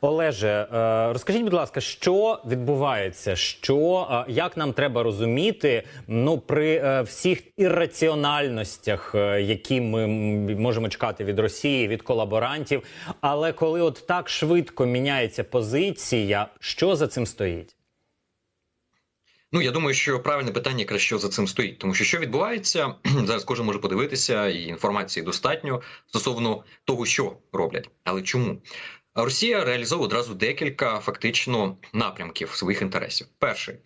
Олеже, е, розкажіть, будь ласка, що відбувається? Що е, як нам треба розуміти ну при е, всіх ірраціональностях, які ми можемо чекати від Росії, від колаборантів? Але коли от так швидко міняється позиція, що за цим стоїть? Ну, я думаю, що правильне питання якраз що за цим стоїть, тому що що відбувається зараз, кожен може подивитися, і інформації достатньо стосовно того, що роблять, але чому Росія реалізовує одразу декілька фактично напрямків своїх інтересів. Перший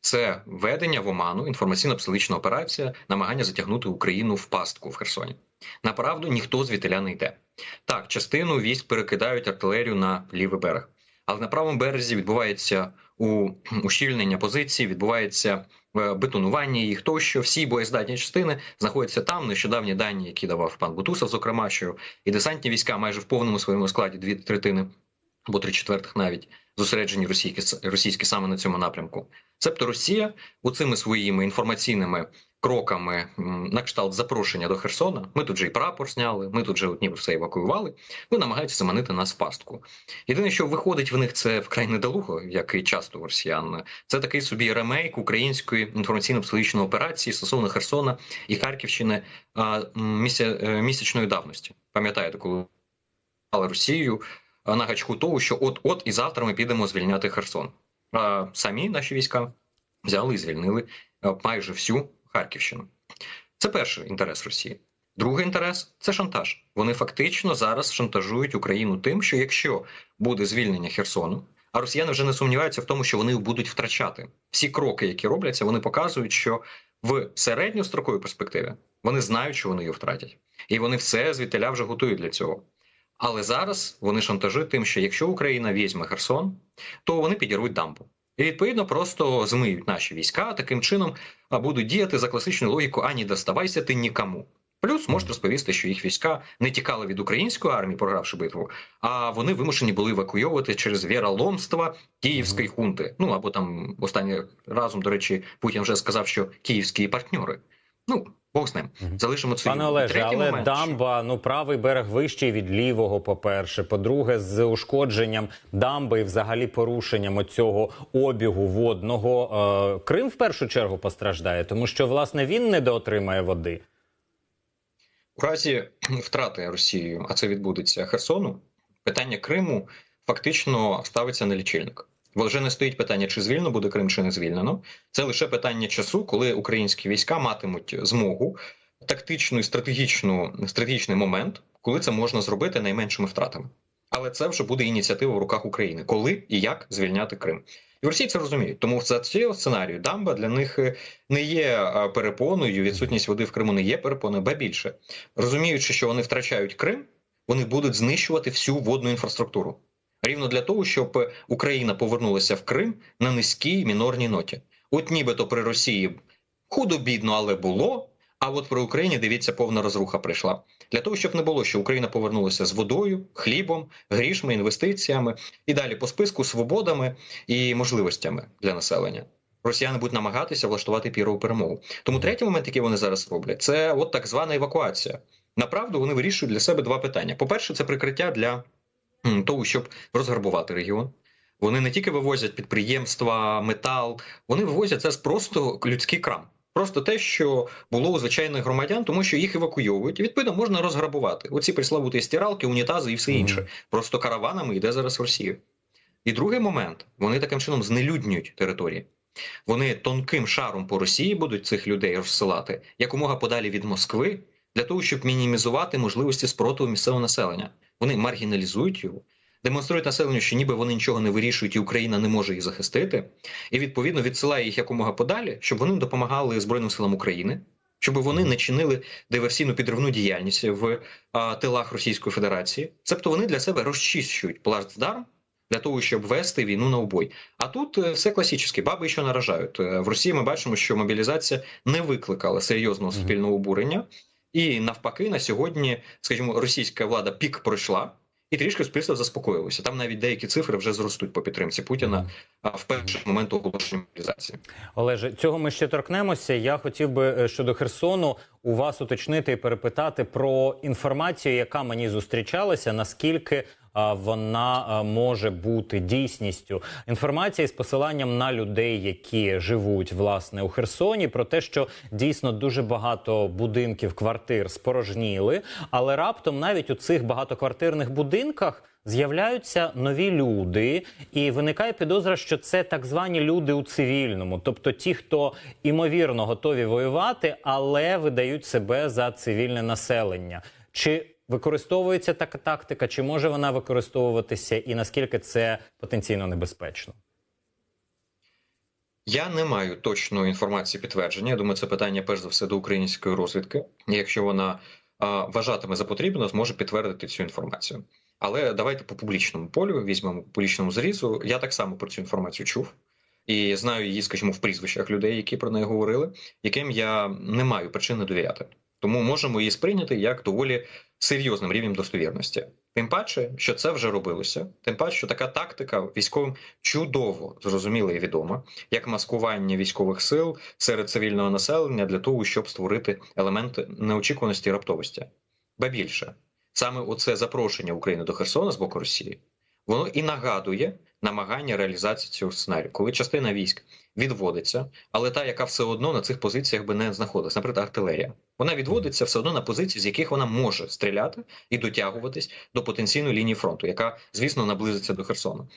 це введення в оману інформаційно-психологічна операція, намагання затягнути Україну в пастку в Херсоні. Направду ніхто звітеля не йде. Так, частину військ перекидають артилерію на лівий берег. Але на правому березі відбувається у ущільнення позицій, відбувається е, бетонування їх тощо. Всі боєздатні частини знаходяться там. Нещодавні дані, які давав пан Бутусов, зокрема, що і десантні війська майже в повному своєму складі дві третини або три четвертих навіть зосереджені російські російські саме на цьому напрямку. Цебто Росія оцими своїми інформаційними кроками на кшталт запрошення до Херсона. Ми тут же і прапор зняли, ми тут же от ніби все евакуювали. Ну намагаються заманити нас в пастку. Єдине, що виходить в них, це вкрай недолуго, як і часто у росіян. Це такий собі ремейк української інформаційно-психологічної операції стосовно Херсона і Харківщини е, місячної давності. Пам'ятаєте, коли Росію на гачку того, що от от і завтра ми підемо звільняти Херсон. А самі наші війська взяли і звільнили майже всю Харківщину. Це перший інтерес Росії. Другий інтерес це шантаж. Вони фактично зараз шантажують Україну тим, що якщо буде звільнення Херсону, а росіяни вже не сумніваються в тому, що вони будуть втрачати всі кроки, які робляться, вони показують, що в середньостроковій перспективі вони знають, що вони її втратять, і вони все звідтиля вже готують для цього. Але зараз вони шантажують тим, що якщо Україна візьме Херсон, то вони підірвуть дамбу. І відповідно просто змиють наші війська таким чином а, будуть діяти за класичну логіку ані доставайся ти нікому. Плюс можуть розповісти, що їх війська не тікали від української армії, програвши битву, а вони вимушені були евакуйовувати через віроломство київської хунти. Ну або там останнім разом, до речі, Путін вже сказав, що київські партньори. Ну Бог з ним. залишимо це. Пане Олеже, Третій але момент, що- дамба, ну правий берег вищий від лівого. По перше, по-друге, з ушкодженням дамби і взагалі порушенням оцього обігу водного е, Крим в першу чергу постраждає, тому що власне він недоотримає води. У разі втрати Росією, а це відбудеться Херсону, питання Криму фактично ставиться на лічильник. Бо вже не стоїть питання, чи звільнено буде Крим, чи не звільнено. Це лише питання часу, коли українські війська матимуть змогу тактичну і стратегічну стратегічний момент, коли це можна зробити найменшими втратами. Але це вже буде ініціатива в руках України, коли і як звільняти Крим. І в Росії це розуміють. Тому за цього сценарію дамба для них е, не є е, перепоною. Відсутність води в Криму не є перепоною, ба більше розуміючи, що вони втрачають Крим, вони будуть знищувати всю водну інфраструктуру. Рівно для того, щоб Україна повернулася в Крим на низькій мінорній ноті. От нібито при Росії худо-бідно, але було. А от при Україні дивіться, повна розруха прийшла для того, щоб не було, що Україна повернулася з водою, хлібом, грішми, інвестиціями і далі по списку свободами і можливостями для населення. Росіяни будуть намагатися влаштувати пірову перемогу. Тому третій момент, який вони зараз роблять, це от так звана евакуація. Направду вони вирішують для себе два питання: по-перше, це прикриття для того, щоб розграбувати регіон. Вони не тільки вивозять підприємства, метал, вони вивозять це з просто людський крам. Просто те, що було у звичайних громадян, тому що їх евакуйовують. І, відповідно, можна розграбувати. Оці приславуті стиралки, унітази і все інше. Просто караванами йде зараз в Росію. І другий момент: вони таким чином знелюднюють території. Вони тонким шаром по Росії будуть цих людей розсилати якомога подалі від Москви для того, щоб мінімізувати можливості спротиву місцевого населення. Вони маргіналізують його, демонструють населенню, що ніби вони нічого не вирішують, і Україна не може їх захистити, і відповідно відсилає їх якомога подалі, щоб вони допомагали Збройним силам України, щоб вони не чинили диверсійну підривну діяльність в а, тилах Російської Федерації. Цебто вони для себе розчищують плацдарм для того, щоб вести війну на обой. А тут е, все класичне, баби що наражають. Е, В Росії ми бачимо, що мобілізація не викликала серйозного суспільного обурення, і навпаки, на сьогодні, скажімо, російська влада пік пройшла. І трішки суспільство заспокоїлося. Там навіть деякі цифри вже зростуть по підтримці Путіна в перший момент оголошення мобілізації. Олеже, цього ми ще торкнемося. Я хотів би е, щодо Херсону у вас уточнити і перепитати про інформацію, яка мені зустрічалася, наскільки вона може бути дійсністю. Інформація з посиланням на людей, які живуть власне у Херсоні, про те, що дійсно дуже багато будинків, квартир спорожніли, але раптом навіть у цих багатоквартирних будинках. З'являються нові люди, і виникає підозра, що це так звані люди у цивільному, тобто ті, хто імовірно готові воювати, але видають себе за цивільне населення. Чи використовується така тактика, чи може вона використовуватися, і наскільки це потенційно небезпечно? Я не маю точної інформації підтвердження. Я думаю, це питання перш за все до української розвідки. Якщо вона а, вважатиме за потрібно, зможе підтвердити цю інформацію. Але давайте по публічному полю візьмемо публічному зрізу. Я так само про цю інформацію чув і знаю її, скажімо, в прізвищах людей, які про неї говорили, яким я не маю причини довіряти. Тому можемо її сприйняти як доволі серйозним рівнем достовірності. Тим паче, що це вже робилося, тим паче, що така тактика військовим чудово зрозуміла і відома, як маскування військових сил серед цивільного населення для того, щоб створити елементи неочікуваності і раптовості. Ба більше саме оце запрошення України до Херсона з боку Росії, воно і нагадує намагання реалізації цього сценарію, коли частина військ відводиться, але та, яка все одно на цих позиціях би не знаходилась, наприклад, артилерія, вона відводиться все одно на позиції, з яких вона може стріляти і дотягуватись до потенційної лінії фронту, яка, звісно, наблизиться до Херсона.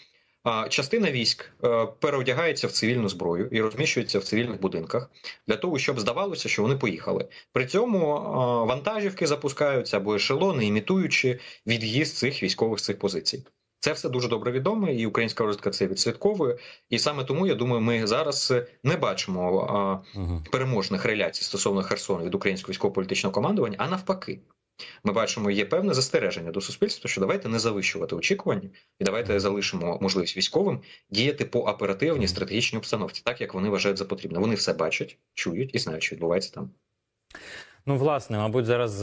А частина військ е, переодягається в цивільну зброю і розміщується в цивільних будинках для того, щоб здавалося, що вони поїхали. При цьому е, вантажівки запускаються або ешелони, імітуючи від'їзд цих військових з цих позицій. Це все дуже добре відомо, і українська розвідка це відслідковує. І саме тому я думаю, ми зараз не бачимо а, Угу. переможних реляцій стосовно Херсону від українського військово-політичного командування, а навпаки. Ми бачимо, є певне застереження до суспільства, що давайте не завищувати очікування, і давайте залишимо можливість військовим діяти по оперативній стратегічній обстановці, так як вони вважають за потрібне. Вони все бачать, чують і знають, що відбувається там. Ну, власне, мабуть, зараз